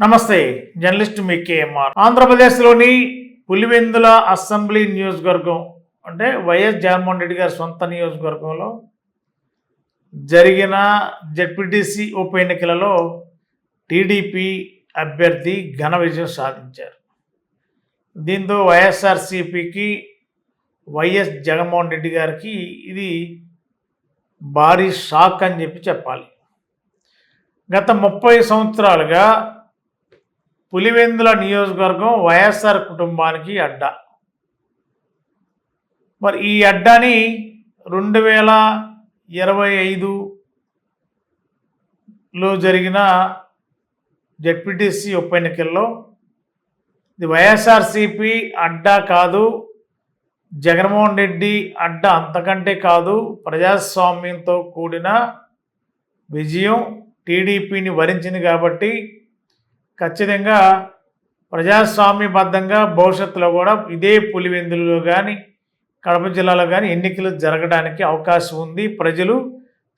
నమస్తే జర్నలిస్ట్ మీ కేఎంఆర్. ఆంధ్రప్రదేశ్లోని పులివెందుల అసెంబ్లీ నియోజకవర్గం అంటే వైఎస్ జగన్మోహన్ రెడ్డి గారి సొంత నియోజకవర్గంలో జరిగిన జెడ్పీటీసీ ఉప ఎన్నికలలో టీడీపీ అభ్యర్థి ఘన విజయం సాధించారు. దీంతో వైఎస్ఆర్సీపీకి వైఎస్ జగన్మోహన్ రెడ్డి గారికి ఇది భారీ షాక్ అని చెప్పి చెప్పాలి. గత ముప్పై సంవత్సరాలుగా పులివెందుల నియోజకవర్గం వైఎస్ఆర్ కుటుంబానికి అడ్డా. మరి ఈ అడ్డాని రెండు వేల ఇరవై ఐదులో జరిగిన జెడ్పీటీసీ ఉప ఎన్నికల్లో ఇది వైఎస్ఆర్సిపి అడ్డా కాదు జగన్మోహన్ రెడ్డి అడ్డా అంతకంటే కాదు ప్రజాస్వామ్యంతో కూడిన విజయం టీడీపీని వరించింది కాబట్టి ఖచ్చితంగా ప్రజాస్వామ్యబద్ధంగా భవిష్యత్తులో కూడా ఇదే పులివెందులలో కానీ కడప జిల్లాలో కానీ ఎన్నికలు జరగడానికి అవకాశం ఉంది. ప్రజలు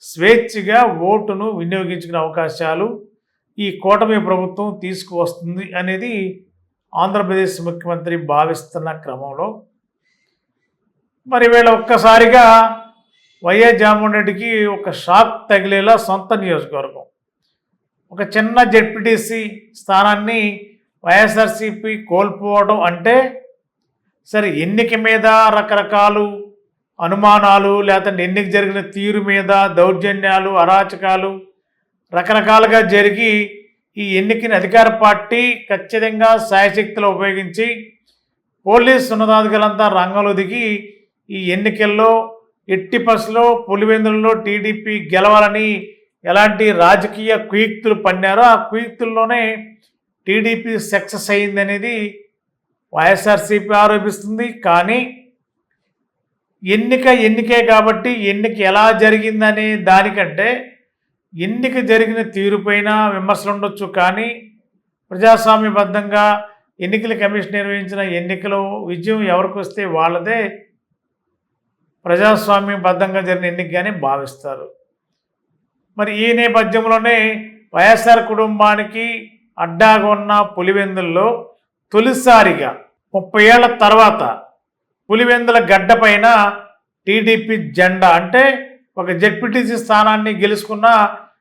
స్వేచ్ఛగా ఓటును వినియోగించుకునే అవకాశాలు ఈ కూటమి ప్రభుత్వం తీసుకువస్తుంది అనేది ఆంధ్రప్రదేశ్ ముఖ్యమంత్రి భావిస్తున్న క్రమంలో. మరి వీళ్ళ ఒక్కసారిగా వైఎస్ జగన్మోహన్ రెడ్డికి ఒక షాక్ తగిలేలా సొంత నియోజకవర్గం. ఒక చిన్న జెడ్పీటీసీ స్థానాన్ని వైఎస్ఆర్సీపీ కోల్పోవడం అంటే సరే ఎన్నిక మీద రకరకాలు అనుమానాలు లేకపోతే ఎన్నిక జరిగిన తీరు మీద దౌర్జన్యాలు అరాచకాలు రకరకాలుగా జరిగి ఈ ఎన్నికని అధికార పార్టీ ఖచ్చితంగా సాయశక్తులు ఉపయోగించి పోలీస్ ఉన్నతాధికారులంతా రంగంలో దిగి ఈ ఎన్నికల్లో ఎట్టి పసులో పులివెందులలో టీడీపీ గెలవాలని ఎలాంటి రాజకీయ కుయుక్తులు పన్నారో ఆ కుయుక్తుల్లోనే టీడీపీ సక్సెస్ అయిందనేది వైఎస్ఆర్సీపీ ఆరోపిస్తుంది. కానీ ఎన్నిక ఎన్నికే కాబట్టి ఎన్నిక ఎలా జరిగిందనే దానికంటే ఎన్నిక జరిగిన తీరుపైన విమర్శలు ఉండొచ్చు. కానీ ప్రజాస్వామ్యబద్ధంగా ఎన్నికల కమిషన్ నిర్వహించిన ఎన్నికలో విజయం ఎవరికి వస్తే వాళ్ళదే ప్రజాస్వామ్యబద్ధంగా జరిగిన ఎన్నికగానే భావిస్తారు. మరి ఈ నేపథ్యంలోనే వైఎస్ఆర్ కుటుంబానికి అడ్డాగా ఉన్న పులివెందుల్లో తొలిసారిగా ముప్పై ఏళ్ళ తర్వాత పులివెందుల గడ్డ పైన టీడీపీ జెండా అంటే ఒక జెడ్పీటీసీ స్థానాన్ని గెలుచుకున్న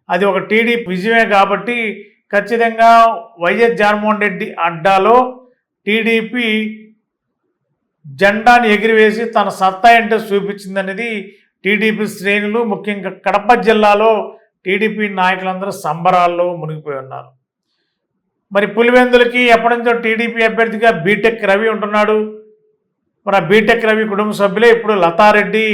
అది ఒక టీడీపీ విజయమే కాబట్టి ఖచ్చితంగా వైఎస్ జగన్మోహన్ రెడ్డి అడ్డాలో టీడీపీ జెండాని ఎగిరివేసి తన సత్తా ఏంటో చూపించిందనేది టీడీపీ శ్రేణులు ముఖ్యంగా కడప జిల్లాలో టీడీపీ నాయకులందరూ సంబరాల్లో మునిగిపోయి ఉన్నారు. మరి పులివెందులకి ఎప్పటి నుంచో టీడీపీ అభ్యర్థిగా బీటెక్ రవి ఉంటున్నాడు. మరి ఆ బీటెక్ రవి కుటుంబ సభ్యులే ఇప్పుడు లతారెడ్డి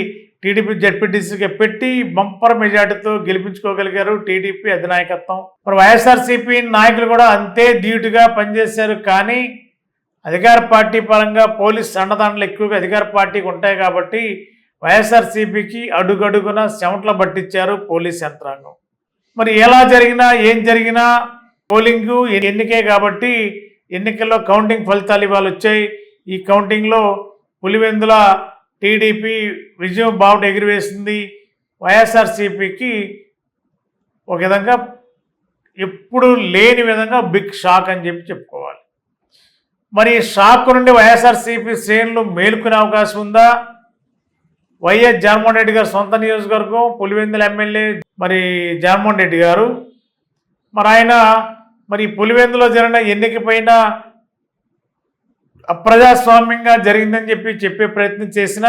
టీడీపీ జడ్పీటీసీగా పెట్టి బంపర్ మెజార్టీతో గెలిపించుకోగలిగారు టీడీపీ అధినాయకత్వం. మరి వైఎస్ఆర్సీపీ నాయకులు కూడా అంతే ధీటుగా పనిచేశారు కానీ అధికార పార్టీ పరంగా పోలీస్ అండదండలు ఎక్కువగా అధికార పార్టీకి ఉంటాయి కాబట్టి వైఎస్ఆర్సీపీకి అడుగడుగున చెమట్ల పట్టించారు పోలీస్ యంత్రాంగం. మరి ఎలా జరిగినా ఏం జరిగినా పోలింగు ఎన్నికే కాబట్టి ఎన్నికల్లో కౌంటింగ్ ఫలితాలు ఇవాళ వచ్చాయి. ఈ కౌంటింగ్లో పులివెందుల టీడీపీ విజయం బావుట ఎగిరివేసింది. వైఎస్ఆర్సీపీకి ఒక విధంగా ఎప్పుడు లేని విధంగా బిగ్ షాక్ అని చెప్పి చెప్పుకోవాలి. మరి ఈ షాక్ నుండి వైఎస్ఆర్సీపీ శ్రేణులు మేలుకునే అవకాశం ఉందా? వైఎస్ జగన్మోహన్ రెడ్డి గారు సొంత నియోజకవర్గం పులివెందుల ఎమ్మెల్యే మరి జగన్మోహన్ రెడ్డి గారు. మరి ఆయన మరి పులివెందులో జరిగిన ఎన్నిక పైన అప్రజాస్వామ్యంగా జరిగిందని చెప్పి చెప్పే ప్రయత్నం చేసిన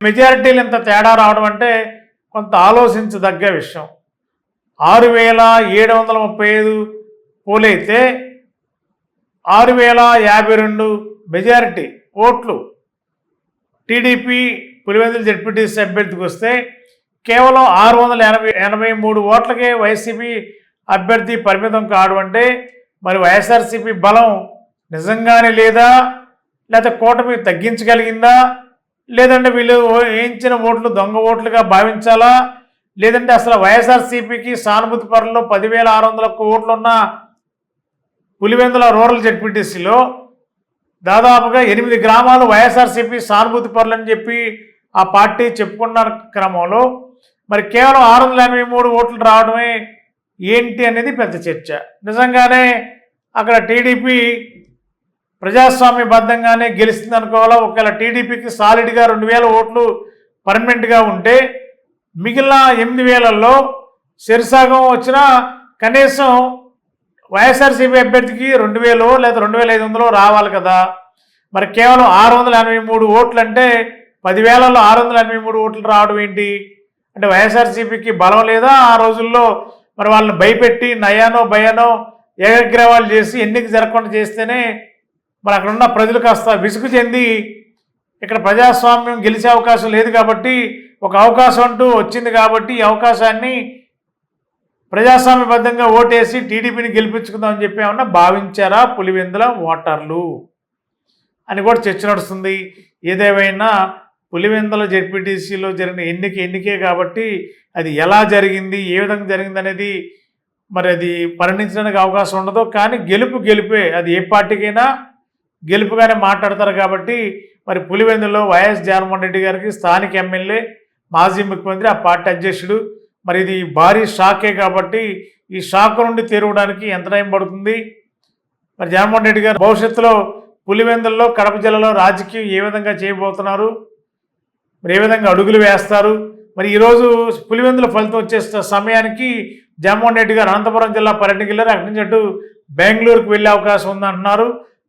మెజారిటీలు ఇంత తేడా రావడం అంటే కొంత ఆలోచించదగ్గ విషయం. ఆరు వేల ఏడు వందల ముప్పై ఐదు పోలైతే ఆరు వేల యాభై రెండు మెజారిటీ ఓట్లు టీడీపీ పులివెందుల జడ్పీటీసీ అభ్యర్థికి వస్తే కేవలం ఆరు వందల ఎనభై ఎనభై మూడు ఓట్లకే వైసీపీ అభ్యర్థి పరిమితం కాడు అంటే మరి వైఎస్ఆర్సీపీ బలం నిజంగానే లేదా? లేకపోతే కూటమి తగ్గించగలిగిందా? లేదంటే వీళ్ళు వేయించిన ఓట్లు దొంగ ఓట్లుగా భావించాలా? లేదంటే అసలు వైఎస్ఆర్సీపీకి సానుభూతి పరుల్లో పదివేల ఆరు వందల ఓట్లు ఉన్న పులివెందుల రూరల్ జడ్పీటీసీలో దాదాపుగా ఎనిమిది గ్రామాలు వైఎస్ఆర్సీపీ సానుభూతి పరులని చెప్పి ఆ పార్టీ చెప్పుకున్న క్రమంలో మరి కేవలం ఆరు వందల ఎనభై మూడు ఓట్లు రావడమే ఏంటి అనేది పెద్ద చర్చ. నిజంగానే అక్కడ టీడీపీ ప్రజాస్వామ్యబద్ధంగానే గెలిచింది అనుకోవాలా? ఒకవేళ టీడీపీకి సాలిడ్గా రెండు వేల ఓట్లు పర్మనెంట్గా ఉంటే మిగిలిన ఎనిమిది వేలల్లో శరిసాగం వచ్చినా కనీసం వైఎస్ఆర్సీపీ అభ్యర్థికి రెండు వేలు లేదా రెండు వేల ఐదు వందలు రావాలి కదా? మరి కేవలం ఆరు వందల ఎనభై మూడు ఓట్లు అంటే పదివేలలో ఆరు వందల ఎనభై మూడు ఓట్లు రావడం ఏంటి? అంటే వైఎస్ఆర్సీపీకి బలం లేదా? ఆ రోజుల్లో మరి వాళ్ళని భయపెట్టి నయానో భయానో ఏకగ్రవాలు చేసి ఎన్నిక జరగకుండా చేస్తేనే మరి అక్కడ ఉన్న ప్రజలు కాస్త విసుగు చెంది ఇక్కడ ప్రజాస్వామ్యం గెలిచే అవకాశం లేదు కాబట్టి ఒక అవకాశం అంటూ వచ్చింది కాబట్టి ఈ అవకాశాన్ని ప్రజాస్వామ్యబద్ధంగా ఓటేసి టీడీపీని గెలిపించుకుందామని చెప్పి ఏమన్నా భావించారా? పులివెందుల ఓటర్లు అని కూడా చర్చ నడుస్తుంది. ఏదేమైనా పులివెందుల జెడ్పీటీసీలో జరిగిన ఎన్నిక ఎన్నికే కాబట్టి అది ఎలా జరిగింది ఏ విధంగా జరిగింది అనేది మరి అది పరిణించడానికి అవకాశం ఉండదు. కానీ గెలుపు గెలిపే అది ఏ పార్టీకైనా గెలుపుగానే మాట్లాడతారు కాబట్టి మరి పులివెందులో వైఎస్ జగన్మోహన్ రెడ్డి గారికి స్థానిక ఎమ్మెల్యే మాజీ ముఖ్యమంత్రి ఆ పార్టీ అధ్యక్షుడు. మరి ఇది భారీ షాకే కాబట్టి ఈ షాక్ నుండి తెరవడానికి ఎంత టైం పడుతుంది? మరి జగన్మోహన్ రెడ్డి గారు భవిష్యత్తులో పులివెందుల్లో కడప జిల్లాలో రాజకీయం ఏ విధంగా చేయబోతున్నారు? మరి ఏ విధంగా అడుగులు వేస్తారు? మరి ఈరోజు పులివెందుల ఫలితం వచ్చే సమయానికి జగన్మోహన్ రెడ్డి గారు అనంతపురం జిల్లా పర్యటనకి వెళ్ళారు. అక్కడి నుంచి అటు బెంగళూరుకు వెళ్ళే అవకాశం ఉందంటున్నారు.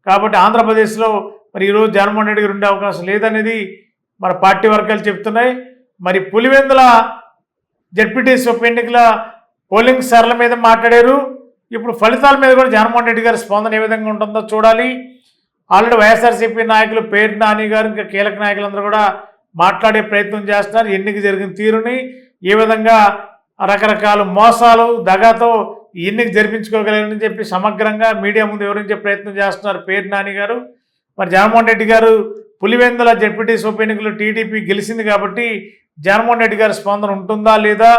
కాబట్టి ఆంధ్రప్రదేశ్లో మరి ఈరోజు జగన్మోహన్ రెడ్డి గారు ఉండే అవకాశం లేదనేది మన పార్టీ వర్గాలు చెప్తున్నాయి మరి పులివెందుల జడ్పీటీసీ ఉప ఎన్నికల పోలింగ్ సరళ మీద మాట్లాడారు. ఇప్పుడు ఫలితాల మీద కూడా జగన్మోహన్ రెడ్డి గారి స్పందన ఏ విధంగా ఉంటుందో చూడాలి. ఆల్రెడీ వైఎస్ఆర్సీపీ నాయకులు పేరు నాని గారు ఇంకా కీలక నాయకులందరూ కూడా మాట్లాడే ప్రయత్నం చేస్తున్నారు. ఎన్నిక జరిగిన తీరుని ఏ విధంగా రకరకాల మోసాలు దగాతో ఎన్నిక జరిపించుకోగలరని చెప్పి సమగ్రంగా మీడియా ముందు వివరించే ప్రయత్నం చేస్తున్నారు పేరు నాని గారు. మరి జగన్మోహన్ రెడ్డి గారు పులివెందుల జడ్పీటీసీ ఉప ఎన్నికలు టీడీపీ గెలిచింది కాబట్టి జగన్మోహన్ రెడ్డి గారి స్పందన ఉంటుందా లేదా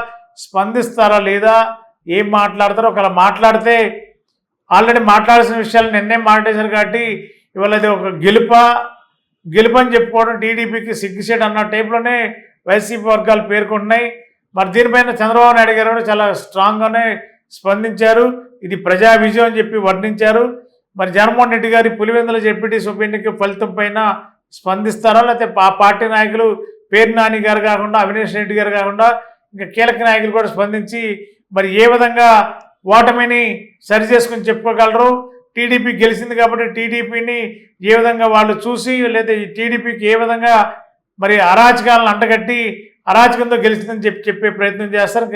స్పందిస్తారా లేదా ఏం మాట్లాడతారో ఒకవేళ మాట్లాడితే ఆల్రెడీ మాట్లాడాల్సిన విషయాలు నిన్నే మాట్లాడేశారు కాబట్టి ఇవాళ అది ఒక గెలుప గెలుపని చెప్పుకోవడం టీడీపీకి సిగ్గుసేట్ అన్న టైప్లోనే వైసీపీ వర్గాలు పేర్కొంటున్నాయి. మరి దీనిపైన చంద్రబాబు నాయుడు గారు కూడా చాలా స్ట్రాంగ్గానే స్పందించారు. ఇది ప్రజా విజయం అని చెప్పి వర్ణించారు. మరి జగన్మోహన్ రెడ్డి గారి పులివెందుల జెడ్పీటీసీ ఉప ఎన్నిక ఫలితం పైన స్పందిస్తారా? లేకపోతే ఆ పార్టీ నాయకులు పేరు నాని గారు కాకుండా అవినేష్ రెడ్డి గారు కాకుండా ఇంకా కీలక నాయకులు కూడా స్పందించి మరి ఏ విధంగా ఓటమిని సరి చేసుకుని చెప్పుకోగలరు? టీడీపీ గెలిచింది కాబట్టి టీడీపీని ఏ విధంగా వాళ్ళు చూసి లేదా టీడీపీకి ఏ విధంగా మరి అరాచకాలను అంటగట్టి అరాచకంతో గెలిచిందని చెప్పి చెప్పే ప్రయత్నం చేస్తారు.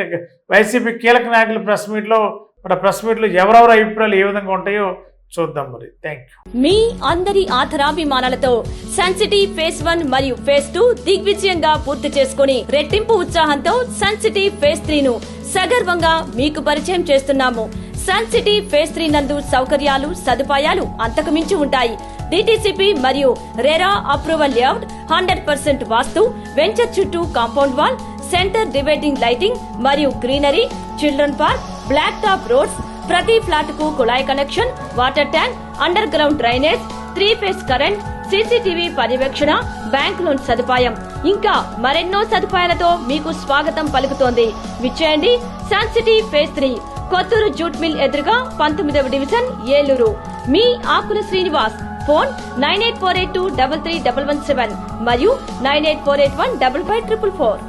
వైసీపీ కీలక నాయకులు ప్రెస్ మీట్లో మన ప్రెస్ మీట్లో ఎవరెవరి అభిప్రాయాలు ఏ విధంగా ఉంటాయో చూద్దాం మరి. Thank you. మీ అందరి ఆధరాభిమానాలతో సెన్సిటీ ఫేస్ వన్ మరియు ఫేస్ టూ దిగ్విజయంగా పూర్తి చేసుకుని రెట్టింపు ఉత్సాహంతో సెన్సిటీ ఫేస్ త్రీ ను సగర్వంగా మీకు పరిచయం చేస్తున్నాము. సన్ సిటీ ఫేస్ త్రీ నందు సౌకర్యాలు సదుపాయాలు అంతకుమించి ఉంటాయి. డిటిసిపి మరియు RERA approval layout hundred percent vastu venture చుట్టూ compound wall centre dividing lighting మరియు greenery children park black top roads ప్రతి ఫ్లాట్కు కుళాయి connection water tank underground drainage three phase current CCTV పర్యవేక్షణ బ్యాంక్ లోన్ సదుపాయం. ఇంకా మరెన్నో సదుపాయాలతో మీకు స్వాగతం పలుకుతోంది. విచ్చేయండి Sun City phase three. Kotturu jute mill ఎదురుగా పంతొమ్మిదవ డివిజన్ ఏలూరు. మీ Akula Srinivas. Phone nine eight four eight two double three double one seven మరియు nine eight four eight one double five triple four.